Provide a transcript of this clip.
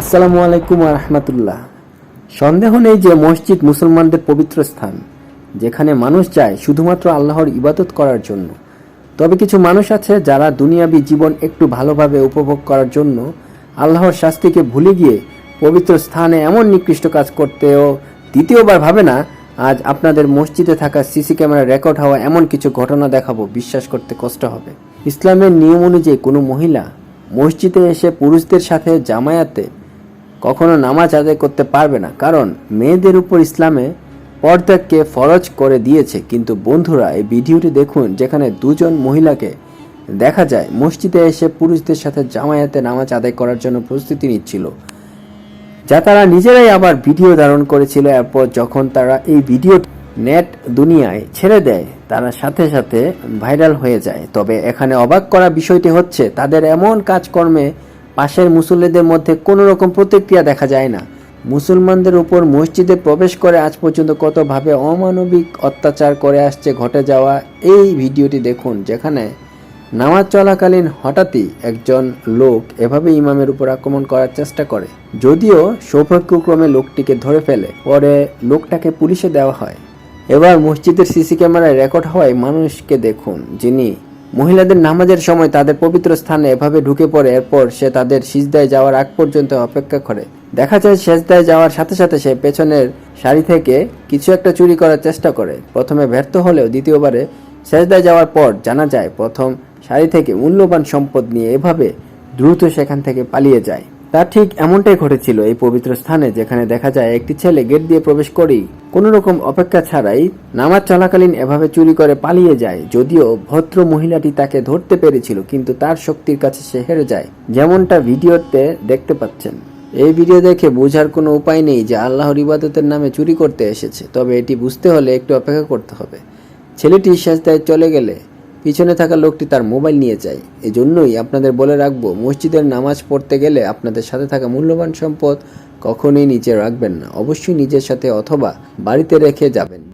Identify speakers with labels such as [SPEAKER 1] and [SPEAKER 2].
[SPEAKER 1] আসসালামু আলাইকুম রহমতুল্লাহ। সন্দেহ নেই যে মসজিদ মুসলমানদের পবিত্র স্থান, যেখানে মানুষ যায় শুধুমাত্র আল্লাহর ইবাদত করার জন্য। তবে কিছু মানুষ আছে যারা দুনিয়াবি জীবন একটু ভালোভাবে উপভোগ করার জন্য আল্লাহর শাস্তিকে ভুলে গিয়ে পবিত্র স্থানে এমন নিকৃষ্ট কাজ করতেও দ্বিতীয়বার ভাবে না, আজ আপনাদের মসজিদে থাকা সিসি ক্যামেরা রেকর্ড হওয়া এমন কিছু ঘটনা দেখাবো, বিশ্বাস করতে কষ্ট হবে। ইসলামের নিয়ম অনুযায়ী কোনো মহিলা মসজিদে এসে পুরুষদের সাথে জামায়াতে কখনো নামাজ আদায় করতে পারবে না। কারণ মেয়েদের উপর ইসলামে পর্দাকে ফরজ করে দিয়েছে। কিন্তু বন্ধুরা, এই ভিডিওটি দেখুন, যেখানে দুজন মহিলাকে দেখা যায়, মসজিদে এসে পুরুষদের সাথে জামায়াতে নামাজ আদায় করার জন্য প্রস্তুতি নিচ্ছিল, যা তারা নিজেরাই আবার ভিডিও ধারণ করেছিল। এরপর যখন তারা এই ভিডিও নেট দুনিয়ায় ছেড়ে দেয়, তারা সাথে সাথে ভাইরাল হয়ে যায়। তবে এখানে অবাক করা বিষয়টি হচ্ছে, তাদের এমন কাজকর্মে পাশের মুসল্লিদের মধ্যে কোনো রকম প্রতিক্রিয়া দেখা যায় না। মুসলমানদের উপর মসজিদে প্রবেশ করে আজ পর্যন্ত কতভাবে অমানবিক অত্যাচার করে আসছে ঘটে যাওয়া, এই ভিডিওটি দেখুন, যেখানে নামাজ চলাকালীন হঠাৎই একজন লোক এভাবে ইমামের উপর আক্রমণ করার চেষ্টা করে। যদিও সৌভাগ্যক্রমে লোকটিকে ধরে ফেলে, পরে লোকটাকে পুলিশে দেওয়া হয়। এবার মসজিদের সিসি ক্যামেরায় রেকর্ড হওয়ায় মানুষকে দেখুন, যিনি মহিলাদের নামাজের সময় তাদের পবিত্র স্থানে এভাবে ঢুকে পড়ে, এরপর সে তাদের সিজদায় যাওয়ার আগ পর্যন্ত অপেক্ষা করে। দেখা যায় সেজদায় যাওয়ার সাথে সাথে সে পেছনের শাড়ি থেকে কিছু একটা চুরি করার চেষ্টা করে। প্রথমে ব্যর্থ হলেও দ্বিতীয়বারে সেজদায় যাওয়ার পর জানা যায় প্রথম শাড়ি থেকে মূল্যবান সম্পদ নিয়ে এভাবে দ্রুত সেখান থেকে পালিয়ে যায়। তা ঠিক এমনটাই ঘটেছিল এই পবিত্র স্থানে, যেখানে দেখা যায় একটি ছেলে গেট দিয়ে প্রবেশ করেই কোনো রকম অপেক্ষা ছাড়াই নামাজ চলাকালীন এভাবে চুরি করে পালিয়ে যায়। যদিও ভদ্র মহিলাটি তাকে ধরতে পেরেছিল, কিন্তু তার শক্তির কাছে সে হেরে যায়। যেমনটা ভিডিওতে দেখতে পাচ্ছেন। এই ভিডিও দেখে বোঝার কোনো উপায় নেই যে আল্লাহর ইবাদতের নামে চুরি করতে এসেছে, তবে এটি বুঝতে হলে একটু অপেক্ষা করতে হবে। ছেলেটি সেজদায় চলে গেলে পিছনে থাকা লোকটি তার মোবাইল নিয়ে যায়। এজন্যই আপনাদের বলে রাখব, মসজিদের নামাজ পড়তে গেলে আপনাদের সাথে থাকা মূল্যবান সম্পদ কখনোই নিচে রাখবেন না। অবশ্যই নিজের সাথে অথবা বাড়িতে রেখে যাবেন।